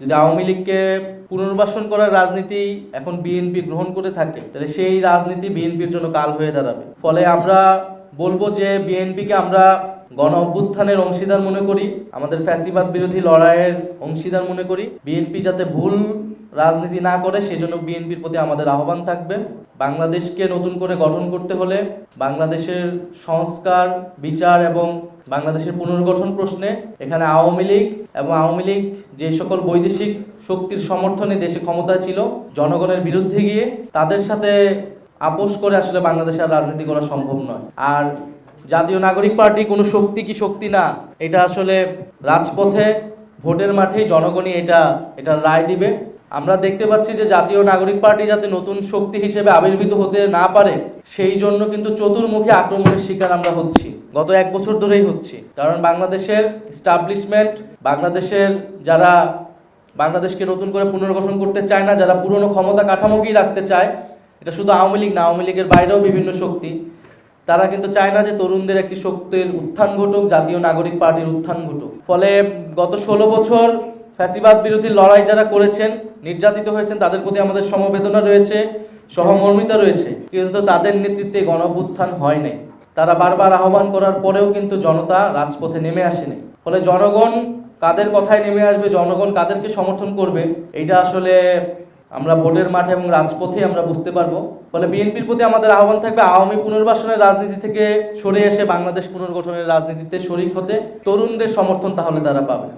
যদি আওয়ামী লীগকে পুনর্বাসন করার রাজনীতি এখন বিএনপি গ্রহণ করে থাকে, তাহলে সেই রাজনীতি বিএনপির জন্য কাল হয়ে দাঁড়াবে। ফলে আমরা বলব যে বিএনপিকে আমরা গণ অভ্যুত্থানের অংশীদার মনে করি, আমাদের ফ্যাসিবাদ বিরোধী লড়াইয়ের অংশীদার মনে করি। বিএনপি যাতে ভুল রাজনীতি না করে, সেজন্য বিএনপির প্রতি আমাদের আহ্বান থাকবে। বাংলাদেশকে নতুন করে গঠন করতে হলে বাংলাদেশের সংস্কার, বিচার এবং বাংলাদেশের পুনর্গঠন প্রশ্নে এখানে আওয়ামী লীগ এবং আওয়ামী লীগ যে সকল বৈদেশিক শক্তির সমর্থনে দেশে ক্ষমতা ছিল, জনগণের বিরুদ্ধে গিয়ে তাদের সাথে আপোষ করে আসলে বাংলাদেশে আর রাজনীতি করা সম্ভব নয়। আর জাতীয় নাগরিক পার্টি কোনো শক্তি কি শক্তি না, এটা আসলে রাজপথে, ভোটের মাঠে জনগণই এটা এটা রায় দিবে। আমরা দেখতে পাচ্ছি যে জাতীয় নাগরিক পার্টি যাতে নতুন শক্তি হিসেবে আবির্ভূত হতে না পারে, সেই জন্য কিন্তু চতুর্মুখী আক্রমণের শিকার আমরা হচ্ছি। গত এক বছর ধরেই হচ্ছি। কারণ বাংলাদেশের স্টাবলিশমেন্ট বাংলাদেশের যারা, বাংলাদেশকে নতুন করে পুনর্গঠন করতে চায় না, যারা পুরনো ক্ষমতা কাঠামোকেই রাখতে চায় এটা শুধু আওয়ামী লীগ না, আওয়ামী লীগের বাইরেও বিভিন্ন শক্তি। তারা কিন্তু চায় না যে তরুণদের একটি শক্তির উত্থান ঘটুক, জাতীয় নাগরিক পার্টির উত্থান ঘটুক। ফলে গত ষোলো বছর ফ্যাসিবাদ বিরোধী লড়াই যারা করেছেন, নির্যাতিত হয়েছেন, তাদের প্রতি আমাদের সমবেদনা রয়েছে, সহমর্মিতা রয়েছে। কিন্তু তাদের নেতৃত্বে গণভুত্থান হয় নাই। তারা বারবার আহ্বান করার পরেও কিন্তু জনতা রাজপথে নেমে আসেনি। ফলে জনগণ কাদের কথায় নেমে আসবে, জনগণ কাদেরকে সমর্থন করবে, এইটা আসলে আমরা ভোটের মাঠে এবং রাজপথে আমরা বুঝতে পারব। ফলে বিএনপির প্রতি আমাদের আহ্বান থাকবে আওয়ামী পুনর্বাসনের রাজনীতি থেকে সরে এসে বাংলাদেশ পুনর্গঠনের রাজনীতিতে শরিক হতে তরুণদের সমর্থন তাহলে তারা পাবে।